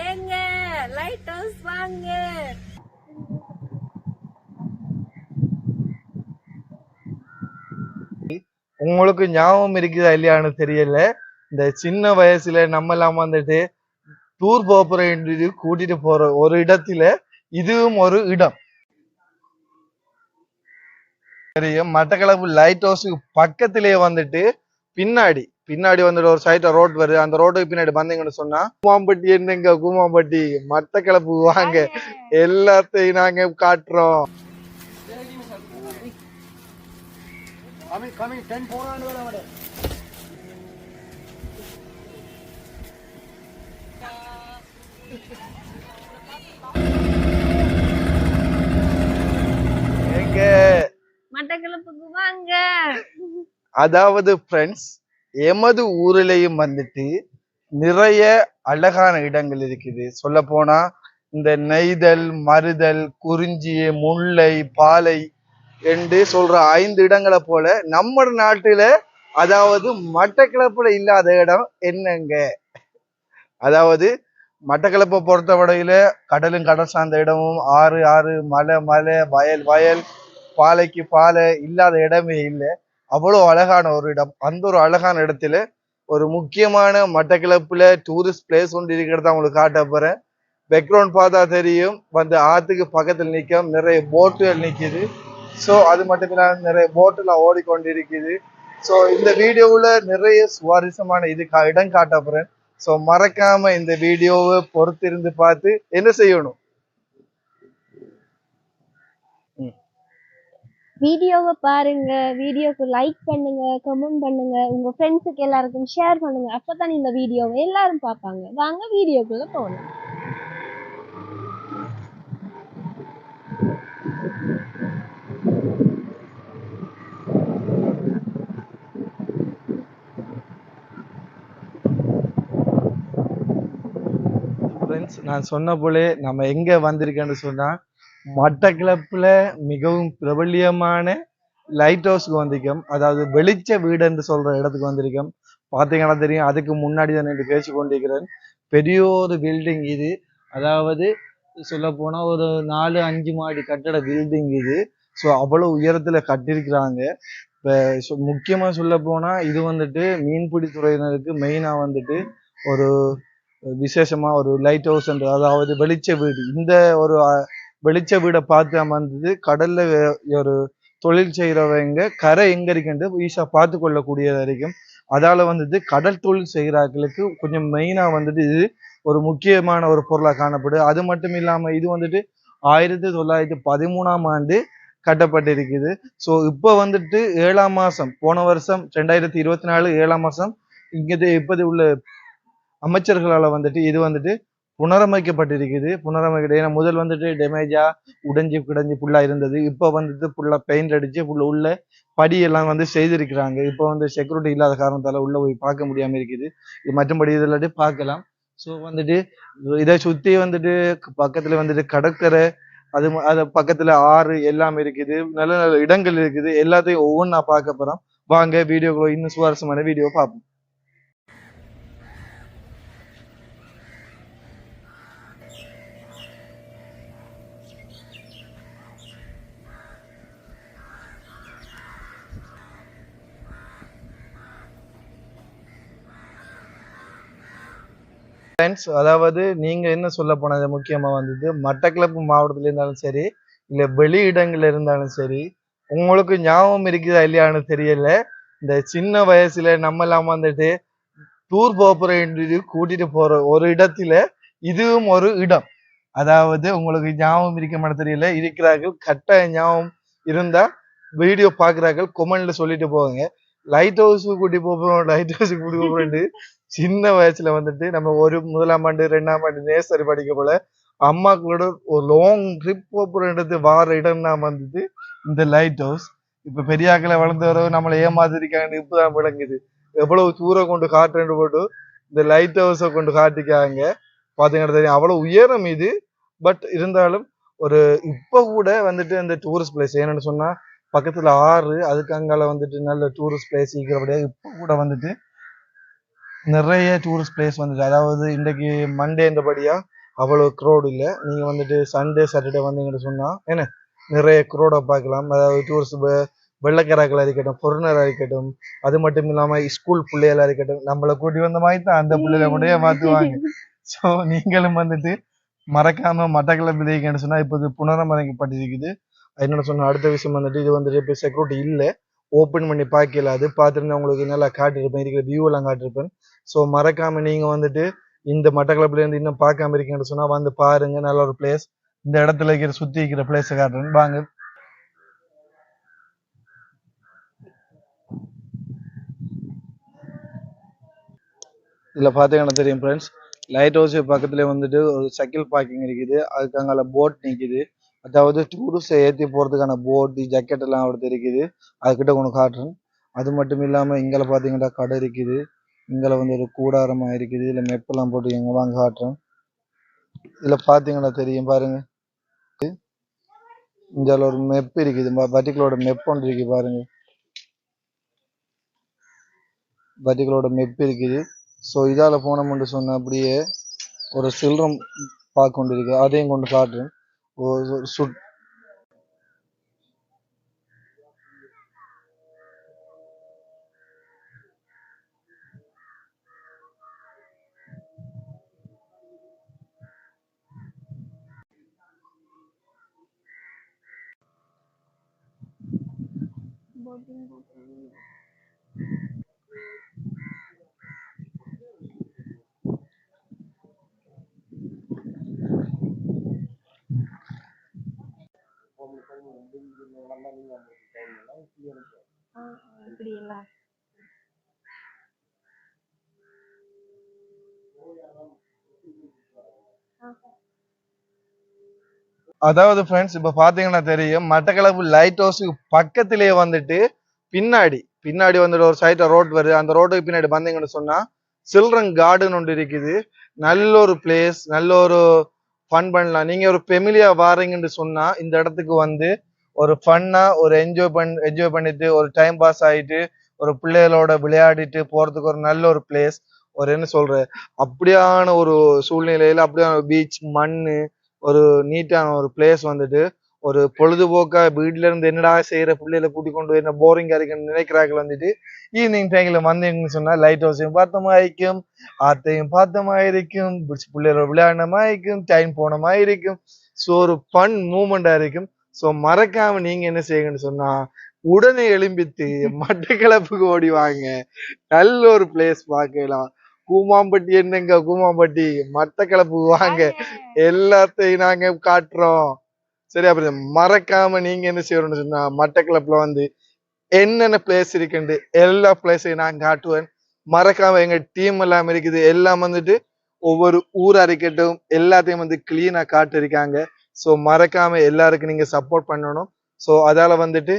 ஏங்க light house வாங்க. உங்களுக்கு ஞாபகம் இருக்குதா இல்லையான்னு தெரியல. இந்த சின்ன வயசுல நம்ம எல்லாம் வந்துட்டு டூர் போகிற கூட்டிட்டு போற ஒரு இடத்துல இதுவும் ஒரு இடம். தெரியும். மட்டக்களப்பு லைட் ஹவுஸுக்கு பக்கத்திலே வந்துட்டு பின்னாடி பின்னாடி வந்துட்டு ஒரு சைட்ல ரோட் வருது. அந்த ரோட்டுக்கு பின்னாடி வந்தீங்கன்னு சொன்னா கூமாம்பட்டி என்னங்க கூமாம்பட்டி மத்த கிளப்பு வாங்க. எல்லாத்தையும் நாங்க காட்டுறோம். அதாவது ஃப்ரெண்ட்ஸ் எமது ஊரிலையும் வந்துட்டு நிறைய அழகான இடங்கள் இருக்குது. சொல்ல போனா இந்த நெய்தல் மருதல் குறிஞ்சி முல்லை பாலை என்று சொல்ற ஐந்து இடங்களை போல நம்ம நாட்டுல அதாவது மட்டக்கிழப்புல இல்லாத இடம் என்னங்க? அதாவது மட்டக்களப்பை பொறுத்தவரையில கடலும் கடல் சார்ந்த இடமும் ஆறு ஆறு மலை மலை வயல் வயல் பாலைக்கு பாலை இல்லாத இடமே இல்லை. அவ்வளோ அழகான ஒரு இடம். அந்த ஒரு அழகான இடத்துல ஒரு முக்கியமான மட்டக்கிழப்புல டூரிஸ்ட் பிளேஸ் ஒன்று இருக்கிறத உங்களுக்கு காட்ட போறேன். பேக்ரவுண்ட் பார்த்தா தெரியும். வந்து ஆத்துக்கு பக்கத்தில் நிற்கும் நிறைய போட்டுகள் நிற்கிது ஸோ அது மட்டும் இல்லாமல் நிறைய போட்டுலாம் ஓடிக்கொண்டிருக்குது. ஸோ இந்த வீடியோவில் நிறைய சுவாரஸ்யமான இது கா- இடம் காட்ட போகிறேன் ஸோ மறக்காம இந்த வீடியோவை பொறுத்திருந்து பார்த்து என்ன செய்யணும்? வீடியோவை பாருங்க வீடியோக்கு லைக் பண்ணுங்க கமெண்ட் பண்ணுங்க உங்க ஃப்ரெண்ட்ஸுக்கு எல்லாருக்கும் ஷேர் பண்ணுங்க. அப்பதான் இந்த வீடியோவை எல்லாரும் பார்ப்பாங்க. வாங்க வீடியோக்குள்ள போகலாம் ஃப்ரெண்ட்ஸ் நான் சொன்ன போலே நம்ம எங்க வந்திருக்கேன்னு சொன்னா மட்டக்கிளப்பில் மிகவும் பிரபல்யமான லைட் ஹவுஸ்க்கு வந்திருக்கோம். அதாவது வெளிச்ச வீடு என்று சொல்ற இடத்துக்கு வந்திருக்கோம். பார்த்தீங்கன்னா தெரியும் அதுக்கு முன்னாடி தான் நின்று பேசி கொண்டிருக்கிறேன். பெரிய ஒரு பில்டிங் இது. அதாவது சொல்ல போனா ஒரு நாலு அஞ்சு மாடி கட்டட பில்டிங் இது. ஸோ அவ்வளவு உயரத்துல கட்டியிருக்கிறாங்க. இப்போ சொ- முக்கியமா சொல்ல போனா இது வந்துட்டு மீன்பிடி துறையினருக்கு மெயினா வந்துட்டு ஒரு விசேஷமா ஒரு லைட் ஹவுஸ் அதாவது வெளிச்ச வீடு. இந்த ஒரு வெளிச்ச வீடை பார்த்து அமர்ந்தது. கடல்ல ஒரு தொழில் செய்யறவங்க கரை எங்க இருக்குன்னு ஈஸியா பார்த்து கொள்ளக்கூடியது வரைக்கும் அதால வந்துட்டு கடல் தொழில் செய்கிறார்களுக்கு கொஞ்சம் மெயினா வந்துட்டு இது ஒரு முக்கியமான ஒரு பொருளா காணப்படுது அது மட்டும் இல்லாம இது வந்துட்டு ஆயிரத்தி தொள்ளாயிரத்தி பதிமூணாம் ஆண்டு கட்டப்பட்டிருக்குது. ஸோ இப்போ வந்துட்டு ஏழாம் மாதம் போன வருஷம் ரெண்டாயிரத்தி இருபத்தி நாலு ஏழாம் மாதம் இங்கே இப்போது உள்ள அமைச்சர்களால் வந்துட்டு இது வந்துட்டு புனரமைக்கப்பட்டிருக்குது. புனரமைக்க ஏன்னா முதல் வந்துட்டு டேமேஜா உடைஞ்சு கிடஞ்சி புல்லா இருந்தது. இப்போ வந்துட்டு ஃபுல்லா பெயிண்ட் அடிச்சு ஃபுல்லா உள்ள படி எல்லாம் வந்து செய்திருக்கிறாங்க. இப்போ வந்து செக்யூரிட்டி இல்லாத காரணத்தால உள்ள போய் பார்க்க முடியாம இருக்குது. இது மற்றபடி இதில் பார்க்கலாம். ஸோ வந்துட்டு இதை சுத்தி வந்துட்டு பக்கத்துல வந்துட்டு கடற்கரை அது அது பக்கத்துல ஆறு எல்லாம் இருக்குது. நல்ல நல்ல இடங்கள் இருக்குது. எல்லாத்தையும் ஒவ்வொன்றா பார்க்க போறோம். வாங்க வீடியோக்குள்ள இன்னும் சுவாரஸ்யமான வீடியோ பார்ப்போம். ஃப்ரெண்ட்ஸ் அதாவது நீங்க என்ன சொல்ல போனது முக்கியமா வந்தது மட்டக்களப்பு மாவட்டத்துல இருந்தாலும் சரி இல்ல வெளி இடங்கள்ல இருந்தாலும் சரி உங்களுக்கு ஞாபகம் இருக்குதா இல்லையான்னு தெரியல. இந்த சின்ன வயசுல நம்ம எல்லாம் வந்துட்டு டூர் போறோம் கூட்டிட்டு போற ஒரு இடத்துல இதுவும் ஒரு இடம். அதாவது உங்களுக்கு ஞாபகம் இருக்க மாட்டேன் தெரியல. இருக்கிறார்கள் கட்டாய ஞாபகம் இருந்தா வீடியோ பாக்குறார்கள் கொமெண்ட்ல சொல்லிட்டு போவாங்க லைட் ஹவுஸ் கூட்டி போறோம் லைட் ஹவுஸ் கூட்டி போறோம் சின்ன வயசுல வந்துட்டு நம்ம ஒரு முதலாம் ஆண்டு ரெண்டாம் ஆண்டு நேசரி படிக்க போல அம்மா கூட ஒரு லாங் ட்ரிப் போறது வார இடம் தான் வந்துட்டு இந்த லைட் ஹவுஸ் இப்ப பெரியாக்களை வளர்ந்து வர நம்மளை ஏமாத்திருக்காங்கன்னு இப்பதான் விளங்குது. எவ்வளவு தூரம் கொண்டு காட்டுன்னு போட்டு இந்த லைட் ஹவுஸை கொண்டு காட்டிக்காங்க. பாத்தீங்கன்னா தெரியும். அவ்வளவு உயரம் இது. பட் இருந்தாலும் ஒரு இப்ப கூட வந்துட்டு இந்த டூரிஸ்ட் பிளேஸ் என்னன்னு சொன்னா பக்கத்துல ஆறு அதுக்கு அங்கால வந்துட்டு நல்ல டூரிஸ்ட் பிளேஸ் இருக்கிறபடியா இப்ப கூட வந்துட்டு நிறைய டூரிஸ்ட் பிளேஸ் வந்துட்டு அதாவது இன்றைக்கு மண்டேன்றபடியா அவ்வளோ க்ரோடு இல்லை. நீங்கள் வந்துட்டு சண்டே சாட்டர்டே வந்தீங்கன்னு சொன்னால் என்ன? நிறைய க்ரோடை பார்க்கலாம். அதாவது டூரிஸ்ட் வெள்ளக்காரர்களாக இருக்கட்டும் ஃபொரினராக இருக்கட்டும் அது மட்டும் இல்லாமல் ஸ்கூல் பிள்ளைகளா இருக்கட்டும் நம்மளை கூட்டி வந்த மாதிரி தான் அந்த பிள்ளைகளை கூட மாற்றுவாங்க ஸோ நீங்களும் வந்துட்டு மறக்காம மட்டக்களப்பு விதைக்கன்னு சொன்னால் இப்போ இது புனரமரைக்கப்பட்டிருக்குது என்னோட சொன்ன அடுத்த விஷயம் வந்துட்டு இது வந்துட்டு இப்போ செக்யூரிட்டி இல்லை. ஓப்பன் பண்ணி பார்க்கல அது பார்த்துருந்தா உங்களுக்கு நல்லா காட்டியிருப்பேன். இருக்கிற வியூ எல்லாம் காட்டியிருப்பேன். ஸோ மறக்காம நீங்க வந்துட்டு இந்த மட்டக்களப்புல இருந்து இன்னும் பார்க்காம இருக்கீங்கன்னு சொன்னா வந்து பாருங்க. நல்ல ஒரு பிளேஸ் இந்த இடத்துல இருக்கிற சுத்தி இருக்கிற பிளேஸை காட்டுறேன். வாங்க. இதுல பாத்தீங்கன்னா தெரியும் ஃப்ரெண்ட்ஸ் லைட் ஹவுஸ் பக்கத்துல வந்துட்டு ஒரு சைக்கிள் பார்க்கிங் இருக்குது. அதுக்கு அங்கே போட் நிக்குது. அதாவது டூரிஸ்ட் ஏத்தி போறதுக்கான போட் ஜக்கெட் எல்லாம் அவர்கிட்ட இருக்குது. அதுக்கிட்ட ஒன்று காட்டுறேன். அது மட்டும் இல்லாம இங்கல பாத்தீங்கன்னா கடை இருக்குது. இங்கல வந்து ஒரு கூடாரமா இருக்குது. இதுல மெப்பெல்லாம் போட்டு வாங்க காட்டுறேன் இதுல பாத்தீங்கன்னா தெரியும் பாருங்க. இங்கால ஒரு மெப் இருக்குது. பர்டிகுலரோட மெப் ஒன்று இருக்கு பாருங்க. பர்டிகுலரோட மெப் இருக்குது. ஸோ இதால போனோம்னு சொன்ன அப்படியே ஒரு சில்றம் பார்க்க கொண்டு இருக்கு. அதையும் கொண்டு காட்டுறேன். ஒரு ஒரு சுட் அப்படிங்களா அதாவது ஃப்ரெண்ட்ஸ் இப்போ பார்த்தீங்கன்னா தெரியும் மட்டக்களப்பு லைட் ஹவுஸுக்கு பக்கத்திலேயே வந்துட்டு பின்னாடி பின்னாடி வந்துட்டு ஒரு சைட்டில் ரோட் வருது. அந்த ரோட்டுக்கு பின்னாடி வந்தீங்கன்னு சொன்னால் சில்ட்ரன் கார்டன் ஒன்று இருக்குது. நல்ல ஒரு பிளேஸ் நல்ல ஒரு ஃபன் பண்ணலாம். நீங்கள் ஒரு ஃபெமிலியாக வாரீங்கன்னு சொன்னால் இந்த இடத்துக்கு வந்து ஒரு ஃபன்னாக ஒரு என்ஜாய் பண் என்ஜாய் பண்ணிட்டு ஒரு டைம் பாஸ் ஆகிட்டு ஒரு பிள்ளைகளோட விளையாடிட்டு போகிறதுக்கு ஒரு நல்ல ஒரு பிளேஸ் ஒரு என்ன சொல்கிற அப்படியான ஒரு சூழ்நிலையில் அப்படியான பீச் மண்ணு ஒரு நீட்டான ஒரு பிளேஸ் வந்துட்டு ஒரு பொழுதுபோக்கா வீட்டுல இருந்து என்னடா செய்யற பிள்ளைகளை கூட்டி கொண்டு என்ன போரிங்கா இருக்குன்னு நினைக்கிறார்கள் வந்துட்டு ஈவினிங் டைம்ல வந்தீங்கன்னு சொன்னா லைட் ஹவுஸையும் பார்த்த மாதிரி ஆத்தையும் பார்த்த மாதிரி இருக்கும் பிள்ளைகளோட விளையாடின மாதிரிக்கும் டைம் போன மாதிரி இருக்கும் ஸோ ஒரு ஃபன் மூமெண்டா இருக்கும். ஸோ மறக்காம நீங்க என்ன செய்யுங்கன்னு சொன்னா உடனே எழும்பித்து மட்டக்களப்புக்கு ஓடி வாங்க. நல்ல ஒரு பிளேஸ் பார்க்கலாம். கூமாம்பட்டி என்னங்க கூமாம்பட்டி? மட்டக்களப்புக்கு வாங்க. எல்லாத்தையும் நாங்க காட்டுறோம். சரி அப்புறம் மறக்காம நீங்க என்ன செய்யணும்னு சொன்னா மட்டக்களப்புல வந்து என்னென்ன பிளேஸ் இருக்குண்டு எல்லா பிளேஸையும் நான் காட்டுவேன். மறக்காம எங்க டீம் எல்லாம் இருக்குது. எல்லாம் வந்துட்டு ஒவ்வொரு ஊரா இருக்கட்டும் எல்லாத்தையும் வந்து கிளீனா காட்டிருக்காங்க ஸோ மறக்காம எல்லாருக்கும் நீங்க சப்போர்ட் பண்ணணும். ஸோ அதால வந்துட்டு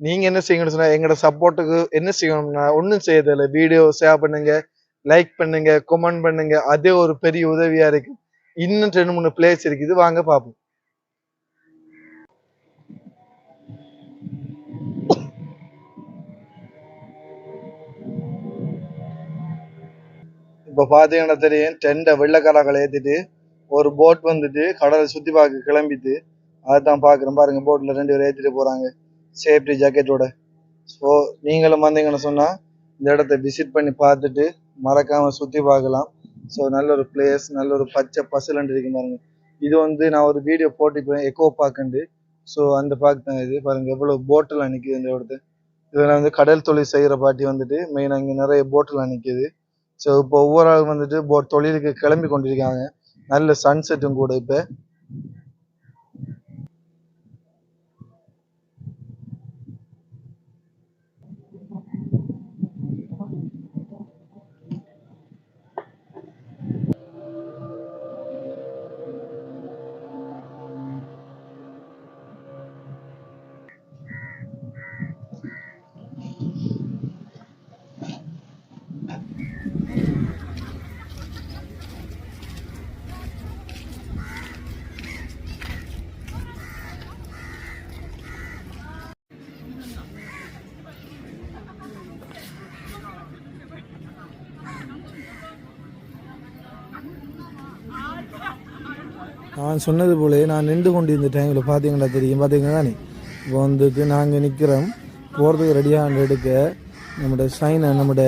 நீங்க என்ன செய்யணும்னு சொன்னா எங்களோட சப்போர்ட்டுக்கு என்ன செய்யணும்னா ஒன்றும் செய்யறதில்ல. வீடியோ ஷேர் பண்ணுங்க. லைக் பண்ணுங்க கமெண்ட் பண்ணுங்க அதே ஒரு பெரிய உதவியா இருக்கு. இன்னும் ரெண்டு மூணு பிளேஸ் இருக்குது வாங்க பார்ப்போம். இப்ப பாத்தீங்கன்னா தெரியும் டெண்டை வெள்ளக்காரங்களை ஏத்திட்டு ஒரு போட் வந்துட்டு கடலை சுத்தி பார்க்க கிளம்பிட்டு அதான் பாக்குறேன் பாருங்க போட்ல ரெண்டு பேரும் ஏத்திட்டு போறாங்க. சேஃப்டி ஜாக்கெட்டோட ஸோ நீங்களும் வந்தீங்கன்னு சொன்னா இந்த இடத்த விசிட் பண்ணி பார்த்துட்டு மறக்காம சுத்தி பார்க்கலாம். ஸோ நல்ல ஒரு பிளேஸ் நல்ல ஒரு பச்சை பசுலண்டு இருக்கு பாருங்க. இது வந்து நான் ஒரு வீடியோ போட்டிருப்பேன் எக்கோ பார்க்குண்டு ஸோ அந்த பார்க் தான் இது. பாருங்க எவ்வளோ போட்டெல்லாம் நிக்குது இந்த இடத்து இதில் வந்து கடல் தொழில் செய்கிற பாட்டி வந்துட்டு மெயினாக இங்கே நிறைய போட்டெல்லாம் நிற்கிது ஸோ இப்போ ஒவ்வொரு ஆள் வந்துட்டு போட் தொழிலுக்கு கிளம்பி கொண்டிருக்காங்க. நல்ல சன்செட்டும் கூட இப்போ. நான் சொன்னது போல நான் நின்று கொண்டு இந்த டைமில் பார்த்தீங்கன்னா தெரியும். பார்த்தீங்கன்னா தானே இப்போ வந்துட்டு நாங்கள் நிற்கிறோம் போகிறதுக்கு ரெடியாக எடுக்க நம்மளோட சைனை நம்மளோட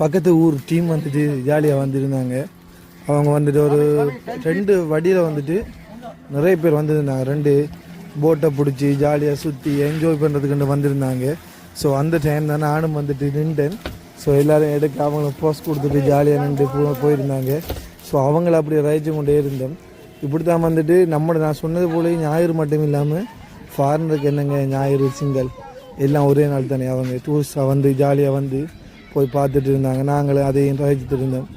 பக்கத்து ஊர் டீம் வந்துட்டு ஜாலியாக வந்திருந்தாங்க. அவங்க வந்துட்டு ஒரு ரெண்டு வடியில் வந்துட்டு நிறைய பேர் வந்திருந்தாங்க. ரெண்டு போட்டை பிடிச்சி ஜாலியாக சுற்றி என்ஜாய் பண்ணுறதுக்கு வந்திருந்தாங்க. ஸோ அந்த டைம் தான் நானும் வந்துட்டு நின்றேன். ஸோ எல்லோரும் எடுக்க அவங்களுக்கு போஸ்ட் கொடுத்துட்டு ஜாலியாக நின்று போயிருந்தாங்க. ஸோ அவங்கள அப்படியே ரசிச்சு கொண்டே இருந்தேன் இப்படி தான் வந்துட்டு நம்ம நான் சொன்னது போல ஞாயிறு மட்டும் இல்லாமல் ஃபாரினருக்கு என்னங்க ஞாயிறு சிங்கல் எல்லாம் ஒரே நாள் தானே அவங்க டூரிஸ்டாக வந்து ஜாலியாக வந்து போய் பார்த்துட்டு இருந்தாங்க. நாங்களும் அதையும் ரசிச்சுட்டு இருந்தோம்.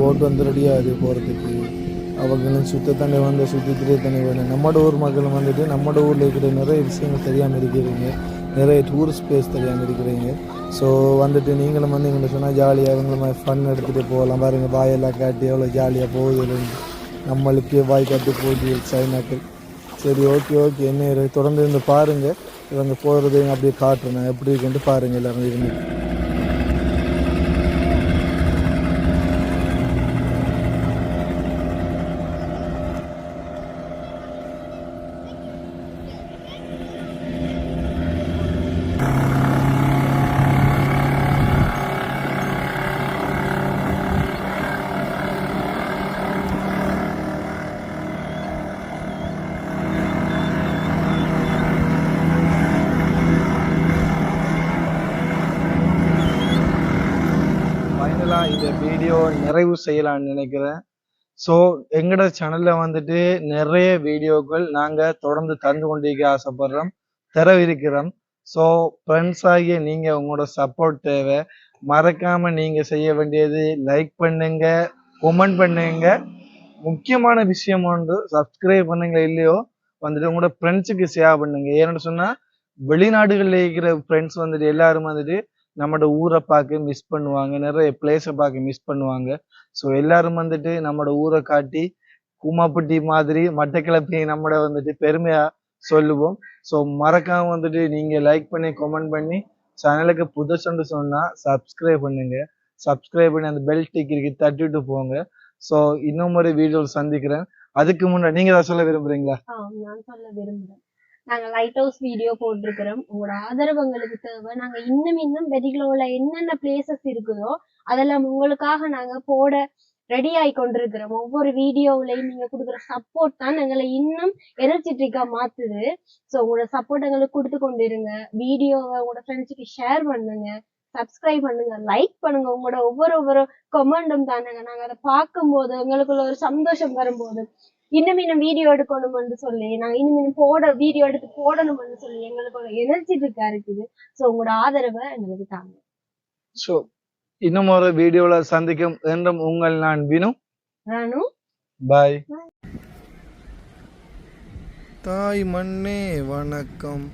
போட் வந்து ரெடியாகுது போகிறதுக்கு அவங்களும் சுத்த வந்து சுற்றிக்கிட்டே தண்ணி வேணும். நம்மளோட ஊர் மக்களும் வந்துட்டு நம்மளோட ஊரில் இருக்கிற நிறைய விஷயங்கள் தெரியாமல் இருக்கிறீங்க. நிறைய டூரிஸ்ட் பிளேஸ் தெரியாமல் இருக்கிறீங்க ஸோ வந்துட்டு நீங்களும் வந்து எங்கள்கிட்ட சொன்னால் ஜாலியாக இவங்கள மாதிரி ஃபன் எடுத்துகிட்டு போகலாம். பாருங்கள் வாயெல்லாம் காட்டி எவ்வளோ ஜாலியாக போகுது நம்மளுக்கே வாய் காட்டி போகுது சைனாக்கள் சரி ஓகே ஓகே என்ன இரு- தொடர்ந்து இருந்து பாருங்கள் இவங்க போகிறதையும் அப்படியே காட்டுறேன். எப்படி இருக்குன்ட்டு பாருங்கள் எல்லாரும் இருந்து ஃபைனலாக இந்த வீடியோ நிறைவு செய்யலாம்னு நினைக்கிறேன். ஸோ எங்களோட சேனலில் வந்துட்டு நிறைய வீடியோக்கள் நாங்கள் தொடர்ந்து தந்து கொண்டிருக்க ஆசைப்படுறோம் தரவிருக்கிறோம். ஸோ ஃப்ரெண்ட்ஸ் ஆகிய நீங்கள் உங்களோட சப்போர்ட் தேவை. மறக்காமல் நீங்கள் செய்ய வேண்டியது லைக் பண்ணுங்க கொமெண்ட் பண்ணுங்க. முக்கியமான விஷயம் ஒன்று சப்ஸ்கிரைப் பண்ணுங்க இல்லையோ வந்துட்டு உங்களோட ஃப்ரெண்ட்ஸுக்கு ஷேர் பண்ணுங்க. ஏன்னு சொன்னால் வெளிநாடுகளில் இருக்கிற ஃப்ரெண்ட்ஸ் வந்துட்டு எல்லாரும் வந்துட்டு நம்மளோட ஊரை பார்க்க மிஸ் பண்ணுவாங்க. நிறைய பிளேஸை பார்க்க மிஸ் பண்ணுவாங்க. ஸோ எல்லாரும் வந்துட்டு நம்மளோட ஊரை காட்டி கூமாப்பட்டி மாதிரி மட்டக்கிழப்பி நம்மளோட வந்துட்டு பெருமையா சொல்லுவோம். ஸோ மறக்காம வந்துட்டு நீங்க லைக் பண்ணி கமெண்ட் பண்ணி சேனலுக்கு புதுசுன்னு சொன்னா சப்ஸ்கிரைப் பண்ணுங்க. சப்ஸ்கிரைப் பண்ணி அந்த பெல் டிக்கிற்கு தட்டிட்டு போங்க. ஸோ இன்னும் ஒரு வீடியோ சந்திக்கிறேன். அதுக்கு முன்னாடி நீங்க ஏதாவது சொல்ல விரும்புறீங்களா? நான் சொல்ல விரும்புறேன். நாங்க லைட் ஹவுஸ் வீடியோ போட்டிருக்கிறோம். உங்களோட ஆதரவு எங்களுக்கு தேவை. நாங்க இன்னும் இன்னும் வெடிகளோல என்னென்ன பிளேசஸ் இருக்குதோ அதெல்லாம் உங்களுக்காக நாங்க போட ரெடி ஆகி கொண்டிருக்கிறோம். ஒவ்வொரு வீடியோவிலையும் நீங்க கொடுக்குற சப்போர்ட் தான் எங்களை இன்னும் எனர்ஜெட்டிக்கா மாத்துது. ஸோ உங்களோட சப்போர்ட் எங்களுக்கு கொடுத்து கொண்டு இருங்க வீடியோவை உங்களோட ஃப்ரெண்ட்ஸுக்கு ஷேர் பண்ணுங்க. சப்ஸ்கிரைப் பண்ணுங்க. லைக் பண்ணுங்க. உங்களோட ஒவ்வொரு ஒவ்வொரு கமெண்டும் தானுங்க. நாங்க அதை பார்க்கும்போது எங்களுக்குள்ள ஒரு சந்தோஷம் வரும்போது. இன்னும் இன்னும் வீடியோ எடுக்கணும்னு சொல்லி நாங்க இன்னும் இன்னும் போட வீடியோ எடுத்து போடணும்னு சொல்லி எங்களுக்கு ஒரு எனர்ஜெட்டிக்கா இருக்குது. ஸோ உங்களோட ஆதரவை எங்களுக்கு தாங்க. ஸோ இன்னும் ஒரு வீடியோல சந்திக்கும். என்றும் உங்கள் நான் வினு. நானும் பாய் தாய் மண்ணே வணக்கம்.